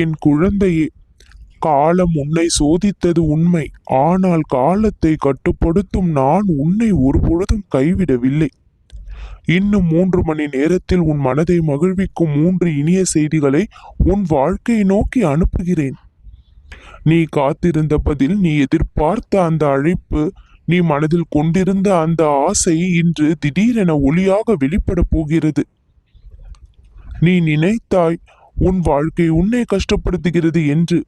என் குழந்தையே காலம் உன்னை சோதித்தது உண்மை. ஆனால் காலத்தை கட்டுப்படுத்தும் நான் உன்னை ஒருபொழுதும் கைவிடவில்லை. இன்னும் மூன்று மணி நேரத்தில் உன் மனதை மகிழ்விக்கும் மூன்று இனிய செய்திகளை உன் வாழ்க்கையை நோக்கி அனுப்புகிறேன். நீ காத்திருந்த பதில் நீ எதிர்பார்த்த அந்த அழைப்பு நீ மனதில் கொண்டிருந்த அந்த ஆசை இன்று திடீரென ஒளியாக வெளிப்படப் போகிறது. நீ நினைத்தாய் உன் வாழ்க்கை உன்னை கஷ்டப்படுத்துகிறது என்று.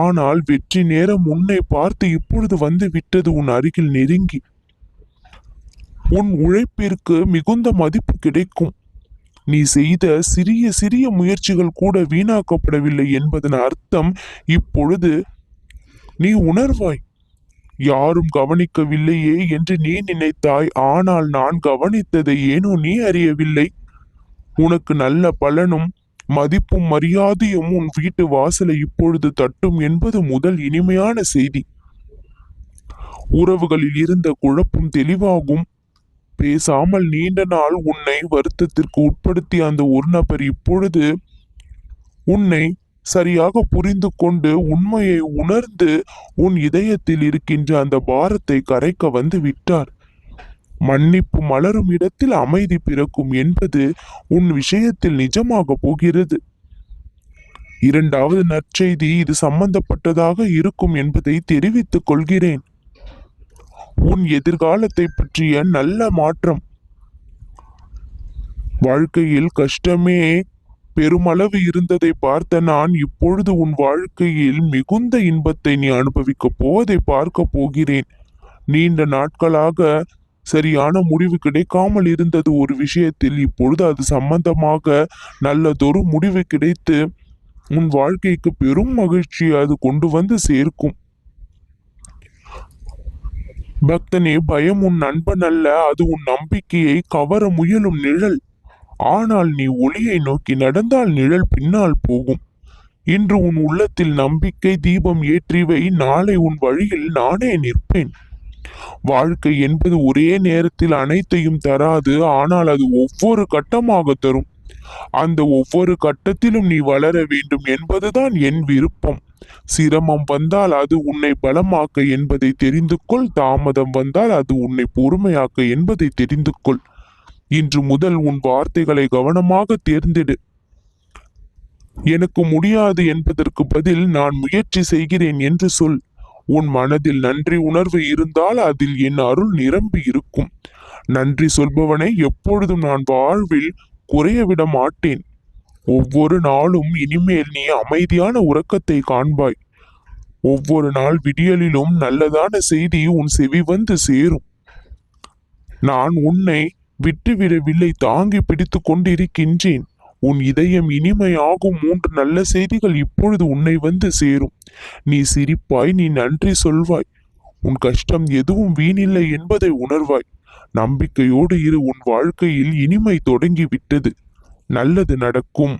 ஆனால் வெற்றி நேரம் உன்னை பார்த்து இப்பொழுது வந்து விட்டது உன் அருகில் நெருங்கி. உன் உழைப்பிற்கு மிகுந்த மதிப்பு கிடைக்கும். நீ செய்த சிறிய சிறிய முயற்சிகள் கூட வீணாக்கப்படவில்லை என்பதன் அர்த்தம் இப்பொழுது நீ உணர்வாய். யாரும் கவனிக்கவில்லையே என்று நீ நினைத்தாய். ஆனால் நான் கவனித்ததை ஏனோ நீ அறியவில்லை. உனக்கு நல்ல பலனும் மதிப்பும் மரியாதையும் உன் வீட்டு வாசலை இப்பொழுது தட்டும் என்பது முதல் இனிமையான செய்தி. உறவுகளில் இருந்த குழப்பம் தெளிவாகும். பேசாமல் நீண்ட நாள் உன்னை வருத்தத்திற்கு உட்படுத்திய அந்த ஒரு நபர் இப்பொழுது உன்னை சரியாக புரிந்து கொண்டு உண்மையை உணர்ந்து உன் இதயத்தில் இருக்கின்ற அந்த பாரத்தை கரைக்க வந்து விட்டார். மன்னிப்பு மலரும் இடத்தில் அமைதி பிறக்கும் என்பது உன் விஷயத்தில் நிஜமாக போகிறது. இரண்டாவது நற்செய்தி இது சம்பந்தப்பட்டதாக இருக்கும் என்பதை தெரிவித்துக் கொள்கிறேன். உன் எதிர்காலத்தை பற்றிய நல்ல மாற்றம். வாழ்க்கையில் கஷ்டமே பெருமளவு இருந்ததை பார்த்த நான் இப்பொழுது உன் வாழ்க்கையில் மிகுந்த இன்பத்தை நீ அனுபவிக்கப் போவதை பார்க்க போகிறேன். நீண்ட நாட்களாக சரியான முடிவு கிடைக்காமல் இருந்தது ஒரு விஷயத்தில். இப்பொழுது அது சம்பந்தமாக நல்லதொரு முடிவு கிடைத்து உன் வாழ்க்கைக்கு பெரும் மகிழ்ச்சி அது கொண்டு வந்து சேர்க்கும். பக்தனே பயம் உன் நண்பன் அல்ல அது உன் நம்பிக்கையை கவர முயலும் நிழல். ஆனால் நீ ஒளியை நோக்கி நடந்தால் நிழல் பின்னால் போகும். இன்று உன் உள்ளத்தில் நம்பிக்கை தீபம் ஏற்றிவை நாளை உன் வழியில் நானே நிற்பேன். வாழ்க்கை என்பது ஒரே நேரத்தில் அனைத்தையும் தராது ஆனால் அது ஒவ்வொரு கட்டமாக தரும். அந்த ஒவ்வொரு கட்டத்திலும் நீ வளர வேண்டும் என்பதுதான் என் விருப்பம். சிரமம் வந்தால் அது உன்னை பலமாக்க என்பதை தெரிந்து கொள் தாமதம் வந்தால் அது உன்னை பொறுமையாக்க என்பதை தெரிந்து கொள் இன்று முதல் உன் வார்த்தைகளை கவனமாக தேர்ந்தெடு. எனக்கு முடியாது என்பதற்கு பதில் நான் முயற்சி செய்கிறேன் என்று சொல். உன் மனதில் நன்றி உணர்வு இருந்தால் அதில் என் அருள் நிரம்பி இருக்கும். நன்றி சொல்பவனை எப்பொழுதும் நான் வாழ்வில் குறைய விட மாட்டேன். ஒவ்வொரு நாளும் இனிமேல் நீ அமைதியான உறக்கத்தை காண்பாய். ஒவ்வொரு நாள் விடியலிலும் நல்லதான செய்தி உன் செவி வந்து சேரும். நான் உன்னை விட்டுவிடவில்லை தாங்கி பிடித்து கொண்டிருக்கின்றேன். உன் இதயம் இனிமையாகும். மூன்று நல்ல செய்திகள் இப்பொழுது உன்னை வந்து சேரும். நீ சிரிப்பாய் நீ நன்றி சொல்வாய். உன் கஷ்டம் எதுவும் வீணில்லை என்பதை உணர்வாய். நம்பிக்கையோடு இரு உன் வாழ்க்கையில் இனிமை தொடங்கி விட்டது நல்லது நடக்கும்.